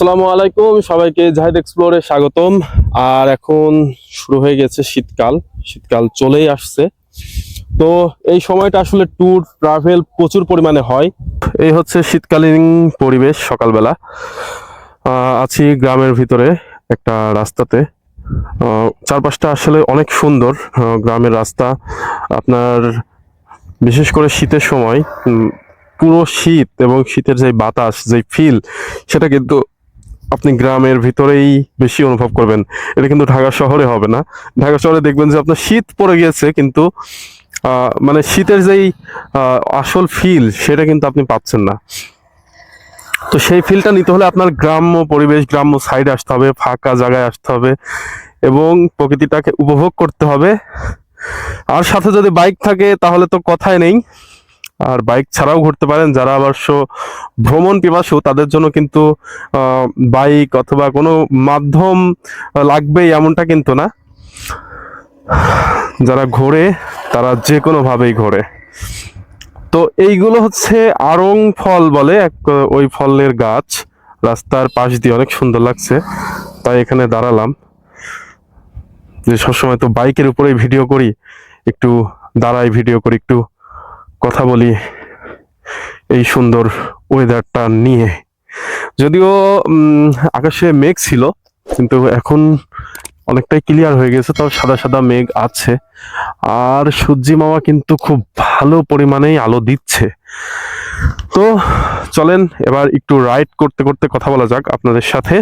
আসসালামু আলাইকুম, সবাইকে জাহিদ এক্সপ্লোরে স্বাগতম। আর এখন শুরু হয়ে গেছে শীতকাল শীতকাল চলেই আসছে। তো এই সময়টা আসলে ট্যুর ট্রাভেল প্রচুর পরিমাণে হয়। এই হচ্ছে শীতকালীন পরিবেশ সকালবেলা। আছি গ্রামের ভিতরে, একটা রাস্তাতে। চারপাশটা আসলে অনেক সুন্দর। গ্রামের রাস্তা, আপনার বিশেষ করে শীতের সময় পুরো শীত এবং শীতের যে বাতাস, যে ফিল সেটা কিন্তু আপনি গ্রামের ভিতরেই বেশি অনুভব করবেন। এটা কিন্তু ঢাকা শহরে হবে না। ঢাকা শহরে দেখবেন যে আপনার শীত পড়ে গিয়েছে, কিন্তু মানে শীতের যেই আসল ফিল সেটা কিন্তু আপনি পাচ্ছেন না। তো সেই ফিলটা নিতে হলে আপনার গ্রাম্য পরিবেশ, গ্রাম্য সাইডে আসতে হবে, ফাঁকা জায়গায় আসতে হবে এবং প্রকৃতিটাকে উপভোগ করতে হবে। আর সাথে যদি বাইক থাকে, তাহলে তো কথাই নেই। আর বাইক ছাড়াও ঘুরতে পারেন যারা অবশ্য ভ্রমণ পিপাসু, তাদের জন্য কিন্তু বাইক অথবা কোনো মাধ্যম লাগবেই এমনটা কিন্তু না। যারা ঘোরে, তারা যে কোনো ভাবেই ঘোরে। তো এইগুলো হচ্ছে আরং ফল বলে এক, ওই ফলের গাছ। রাস্তার পাশ দিয়ে অনেক সুন্দর লাগছে, তাই এখানে দাঁড়ালাম। যে সবসময় তো বাইকের উপরেই ভিডিও করি, একটু দাঁড়াই ভিডিও করি, একটু কথা বলি এই সুন্দর ওয়েদারটা নিয়ে। যদিও আকাশে মেঘ ছিল, কিন্তু এখন অনেকটাই ক্লিয়ার হয়ে গেছে, তাও সাদা সাদা মেঘ আছে। আর সূর্যি মামা কিন্তু খুব ভালো পরিমাণেই আলো দিচ্ছে। তো চলেন, এবার একটু রাইড করতে করতে কথা বলা যাক আপনাদের সাথে।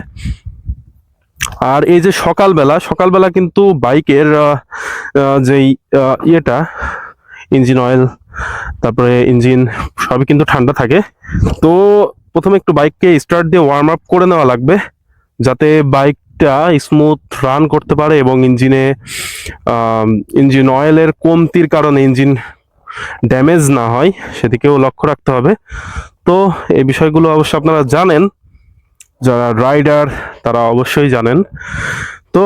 আর এই যে সকালবেলা সকালবেলা কিন্তু বাইকের যেই ইয়েটা ইঞ্জিন অয়েল তারপরে ইঞ্জিন সবই কিন্তু ঠান্ডা থাকে। তো প্রথমে একটু বাইককে স্টার্ট দিয়ে ওয়ার্ম আপ করে নেওয়া লাগবে, যাতে বাইকটা স্মুথ রান করতে পারে এবং ইঞ্জিনে ইঞ্জিন অয়েলের কমতির কারণে ইঞ্জিন ড্যামেজ না হয়, সেদিকেও লক্ষ্য রাখতে হবে। তো এই বিষয়গুলো অবশ্য আপনারা জানেন, যারা রাইডার তারা অবশ্যই জানেন। তো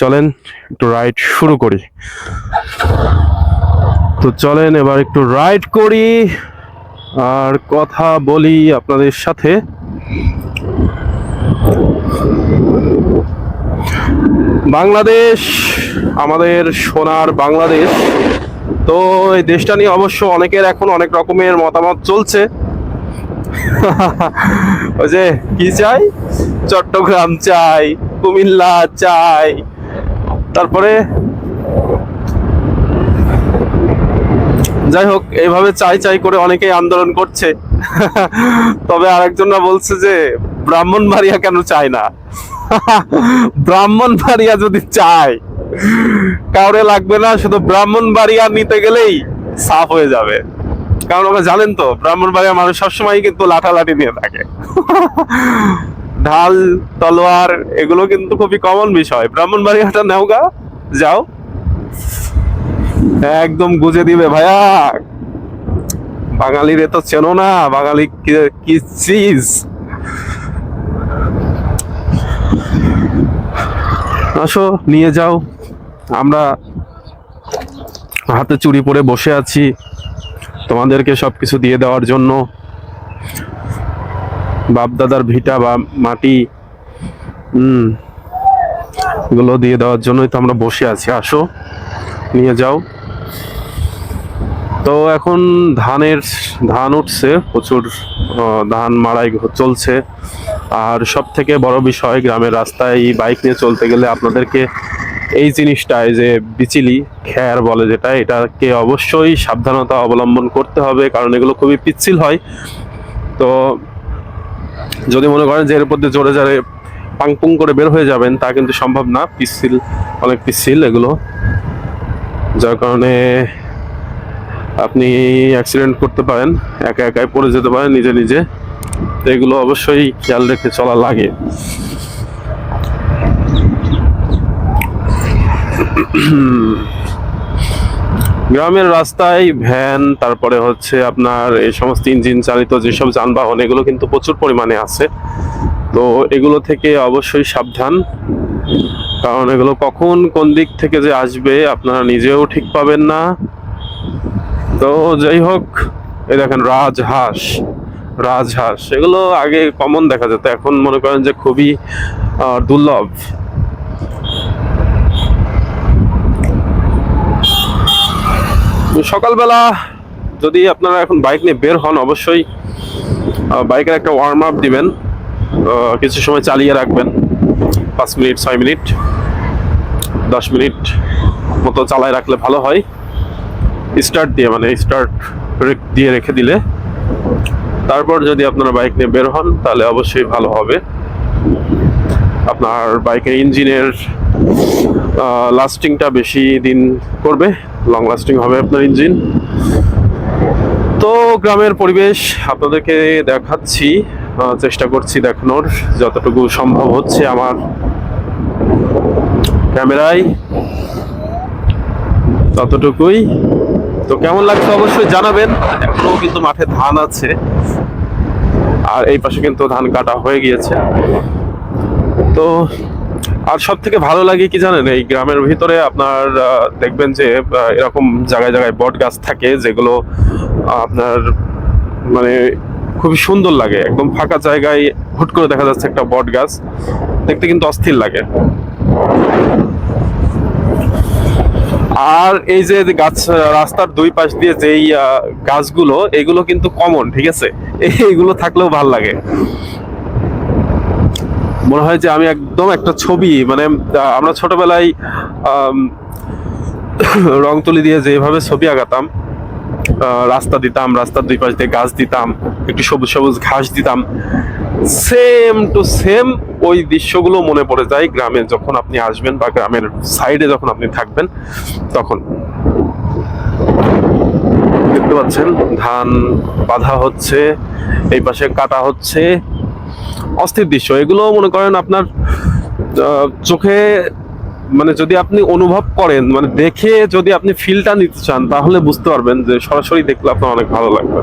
চলেন একটু রাইড শুরু করি। তো চলেন এবার একটু রাইড করি। আর কথা বলি আপনাদের সাথে। বাংলাদেশ, আমাদের সোনার বাংলাদেশ। তো এই দেশটা নিয়ে অবশ্য অনেকের এখন অনেক রকমের মতামত চলছে। ওই যে কি চাই? চট্টগ্রাম চাই, কুমিল্লা চাই। তারপরে যাই হোক, এইভাবে চাই চাই করে অনেকেই আন্দোলন করছে। তবে আরেকজনরা বলছে যে ব্রাহ্মণ ব্রাহ্মণবাড়িয়া কেন চায় না? ব্রাহ্মণ ব্রাহ্মণবাড়িয়া যদি চায়, কাউরে লাগবে না, শুধু ব্রাহ্মণবাড়িয়া নিতে গেলেই সাফ হয়ে যাবে। কারণ আমরা জানেন তো, ব্রাহ্মণবাড়িয়া মানুষ সবসময় কিন্তু লাঠালাঠি নিয়ে থাকে। ঢাল, তলোয়ার, এগুলো কিন্তু খুবই কমন বিষয়। ব্রাহ্মণবাড়িয়াটা নেওগা যাও। একদম গুজে দিবে ভাইয়া। বাঙালিরে তো চেনো না, বাঙালি কি- চিজ। আসো, নিয়ে যাও। আমরা হাতে চুরি পরে বসে আছি তোমাদেরকে সবকিছু দিয়ে দেওয়ার জন্য। বাপদাদার ভিটা বা মাটি, হুম, এগুলো দিয়ে দেওয়ার জন্যই তো আমরা বসে আছি। আসো, নিয়ে যাও। তো এখন ধানের, ধান উঠছে, প্রচুর ধান মাড়াই ঘ- চলছে। আর সব থেকে বড় বিষয় গ্রামের রাস্তায় এই বাইক নিয়ে চলতে গেলে আপনাদেরকে এই জিনিসটায় যে বিচিলি, খ্যার বলে যেটা, এটাকে অবশ্যই সাবধানতা অবলম্বন করতে হবে, কারণ এগুলো খুবই পিচ্ছিল হয়। তো যদি মনে করেন যে এর উপর দিয়ে জোরে জোরে পাংপুং করে বের হয়ে যাবেন, তা কিন্তু সম্ভব না। পিচ্ছিল, অনেক পিচ্ছিল এগুলো। যার কারণে আপনি অ্যাক্সিডেন্ট করতে পারেন, একা একাই পড়ে যেতে পারেন, নিজে নিজে। তো এগুলো অবশ্যই খেয়াল রেখে চলা লাগে। গ্রামের রাস্তায় ভ্যান, তারপরে হচ্ছে আপনার এই সমস্ত ইঞ্জিন চালিত যেসব যানবাহন, এগুলো কিন্তু প্রচুর পরিমাণে আছে। তো এগুলো থেকে অবশ্যই সাবধান। কারণ এগুলো কখন কোন দিক থেকে যে আসবে, আপনারা নিজেও ঠিক পাবেন না। তো যাই হোক, এই দেখেন রাজহাঁস রাজহাঁস, এগুলো আগে কমন দেখা যেত, এখন মনে করেন যে খুবই দুর্লভ। সকালবেলা যদি আপনারা এখন বাইক নিয়ে বের হন, অবশ্যই বাইকের একটা ওয়ার্ম আপ দিবেন কিছু সময় চালিয়ে রাখবেন, পাঁচ মিনিট, ছয় মিনিট, দশ মিনিট মতো চালায় রাখলে ভালো হয়। স্টার্ট দিয়ে মানে স্টার্ট দিয়ে রেখে দিলে। তারপর যদি আপনারা বাইক নিয়ে বের হন, তাহলে অবশ্যই ভালো হবে। আপনার বাইকের ইঞ্জিনের লাস্টিংটা বেশি দিন করবে লং লাস্টিং হবে আপনার ইঞ্জিন তো গ্রামের পরিবেশ, আপনাদেরকে দেখাচ্ছি চেষ্টা করছি দেখানোর, যতটুকু সম্ভব হচ্ছে আমার ক্যামেরায়। ততটুকুই। তো কেমন লাগছে অবশ্যই জানাবেন। এখনও কিন্তু মাঠে ধান আছে। আর এই পাশে কিন্তু ধান কাটা হয়ে গিয়েছে। তো আর সব থেকে ভালো লাগে কি জানেন? এই গ্রামের ভিতরে আপনার দেখবেন যে এরকম জায়গায় জায়গায় বট গাছ থাকে যেগুলো আপনার মানে খুবই সুন্দর লাগে। একদম ফাঁকা জায়গায় হুট করে দেখা যাচ্ছে একটা বট গাছ। দেখতে কিন্তু অস্থির লাগে। আর এই যে গাছ রাস্তার দুই পাশ দিয়ে যেই গাছগুলো, এগুলো কিন্তু কমন ঠিক আছে? এইগুলো থাকলেও ভালো লাগে। মনে হয় যে আমি একদম একটা ছবি মানে আমরা ছোটবেলায় রং তুলি দিয়ে যেভাবে ছবি আঁকাতাম রাস্তা দিতাম, রাস্তার দুই পাশ দিয়ে গাছ দিতাম, একটু সবুজ সবুজ ঘাস দিতাম। সেম টু সেম ওই দৃশ্যগুলো মনে পড়ে যায় গ্রামে যখন আপনি আসবেন বা গ্রামের সাইডে যখন আপনি থাকবেন, তখন। দেখতে পাচ্ছেন, ধান বাঁধা হচ্ছে, এই পাশে কাটা হচ্ছে। অস্থির দৃশ্য। এগুলো মনে করেন আপনার চোখে মানে যদি আপনি অনুভব করেন মানে দেখে যদি আপনি ফিলটা নিতে চান, তাহলে বুঝতে পারবেন যে সরাসরি দেখলে আপনার অনেক ভালো লাগবে।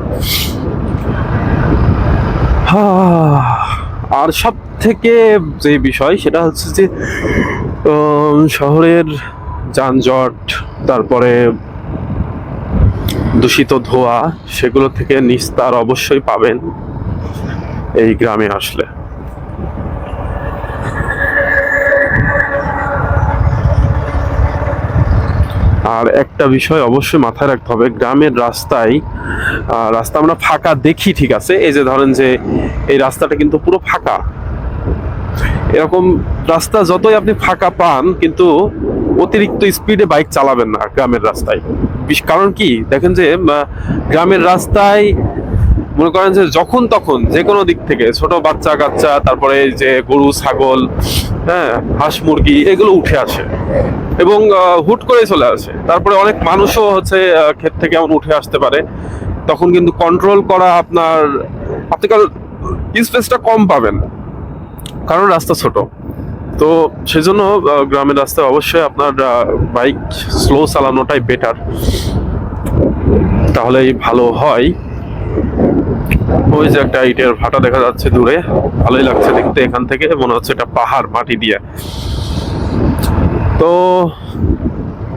আর সব থেকে যে বিষয়, সেটা হচ্ছে যে শহরের যানজট, তারপরে দূষিত ধোঁয়া, সেগুলো থেকে নিস্তার অবশ্যই পাবেন এই গ্রামে আসলে। আর একটা বিষয় অবশ্যই মাথায় রাখতে হবে, গ্রামের রাস্তায় রাস্তা আমরা ফাঁকা দেখি, ঠিক আছে? এই যে ধরেন যে এই রাস্তাটা কিন্তু পুরো ফাঁকা। এরকম রাস্তা যতই আপনি ফাঁকা পান, কিন্তু অতিরিক্ত স্পিডে বাইক চালাবেন না গ্রামের রাস্তায়। কারণ কি? দেখেন যে গ্রামের রাস্তায় মনে করেন যে যখন তখন যে কোনো দিক থেকে, ছোট বাচ্চা কাচ্চা, তারপরে যে গরু, ছাগল হ্যাঁ হাঁস মুরগি এগুলো উঠে আসে। এবং হুট করে চলে আসে। তারপরে অনেক মানুষও হচ্ছে ক্ষেত থেকে এমন উঠে আসতে পারে। তখন কিন্তু কন্ট্রোল করা আপনার, আপনি কারণ স্পেসটা কম পাবেন। কারণ রাস্তা ছোট। তো সেজন্য গ্রামের রাস্তায় অবশ্যই আপনার বাইক স্লো চালানোটাই বেটার তাহলেই ভালো হয়। ওই যে একটা ইটের ভাটা দেখা যাচ্ছে দূরে। ভালোই লাগছে দেখতে এখান থেকে, মনে হচ্ছে এটা পাহাড়, মাটি দিয়ে। তো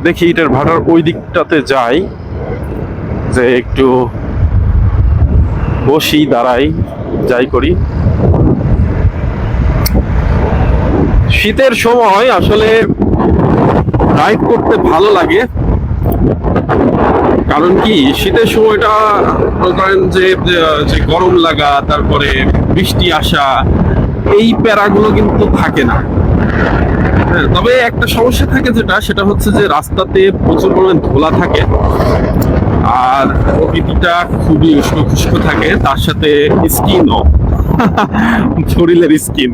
দেখি ইটের ভাটার ওই দিকটাতে যাই, যে একটু বসি, দাঁড়াই, যাই করি। শীতের সময় আসলে রাইড করতে ভালো লাগে। কারণ কি, শীতের সময়টা করেন যে যে গরম লাগা তারপরে বৃষ্টি আসা এই প্যারাগুলো কিন্তু থাকে না। হ্যাঁ, তবে একটা সমস্যা থাকে যেটা সেটা হচ্ছে যে রাস্তাতে প্রচুর পরিমাণে ধোলা থাকে আর প্রকৃতিটা খুবই উষ্ণ খুষ্ক থাকে তার সাথে স্কিনও শরীরের স্কিন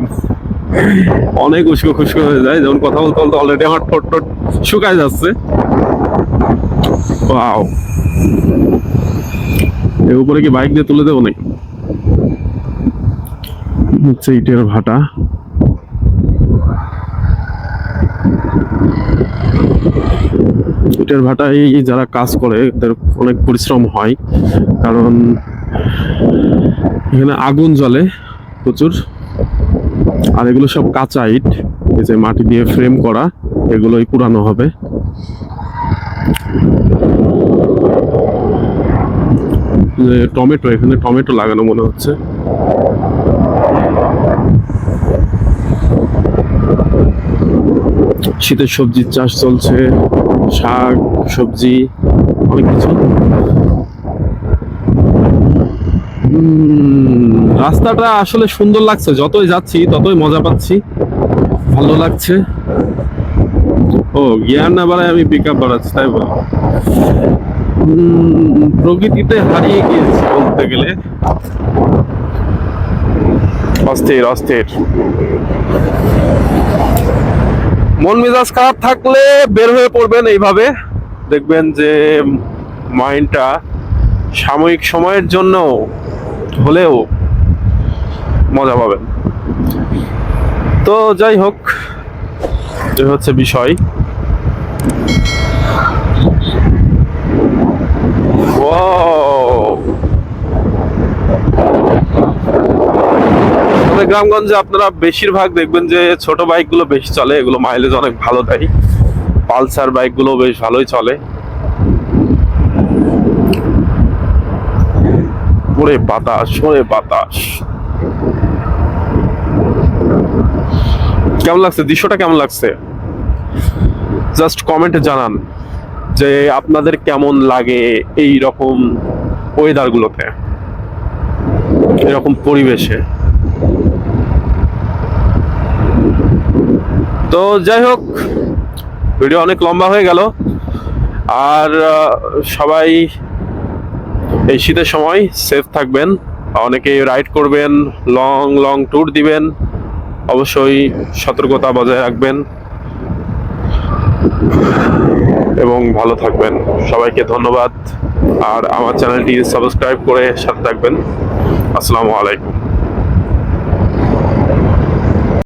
অনেক উষ্ণ খুষ্ক হয়ে যায়। যেমন কথা বলতে বলতে অলরেডি আমার ঠোঁট টোট শুকায় যাচ্ছে। ওয়াও এর উপরে কি বাইক দিয়ে তুলে দেবো নাকি? হচ্ছে ইটের ভাটা। ইটের ভাটায় যারা কাজ করে, তাদের অনেক পরিশ্রম হয়। কারণ এখানে আগুন জ্বলে প্রচুর। আর এগুলো সব কাঁচা ইট। এই যে মাটি দিয়ে ফ্রেম করা, এগুলোই পুরানো হবে যে টমেটো, এখানে টমেটো লাগানো মনে হচ্ছে। শীতের সবজির চাষ চলছে, শাক, সবজি, অনেক কিছু। রাস্তাটা আসলে সুন্দর লাগছে, যতই যাচ্ছি ততই মজা পাচ্ছি, ভালো লাগছে। ও, গিয়ার না বাড়ায় আমি পিক আপ বাড়াচ্ছি, তাই বল। প্রকৃতিতে হারিয়ে গিয়েছি বলতে গেলে। অস্থির অস্থির। মন মেজাজ খারাপ থাকলে বের হয়ে পড়বেন এইভাবে। দেখবেন যে, মাইন্ডটা সাময়িক সময়ের জন্য হলেও মজা পাবেন। তো যাই হোক হচ্ছে বিষয় Wow! আমাদের গ্রামগঞ্জে আপনারা বেশিরভাগ দেখবেন যে ছোট বাইকগুলো বেশি চলে, এগুলো মাইলেজ অনেক ভালো দেয়। পালসার বাইকগুলো বেশ ভালোই চলে। ওরে বাতাস ওরে বাতাস। কেমন লাগছে? দৃশ্যটা কেমন লাগছে? জাস্ট কমেন্টে জানান যে আপনাদের কেমন লাগে এই রকম ওয়েদার গুলোতে এরকম পরিবেশে। তো যাই হোক, ভিডিও অনেক লম্বা হয়ে গেল। আর সবাই এই শীতের সময় সেফ থাকবেন। অনেকে রাইড করবেন লং লং ট্যুর দিবেন। অবশ্যই সতর্কতা বজায় রাখবেন এবং ভালো থাকবেন। সবাইকে ধন্যবাদ। আর আমার চ্যানেলটি সাবস্ক্রাইব করে সাথে থাকবেন। আসসালামু আলাইকুম।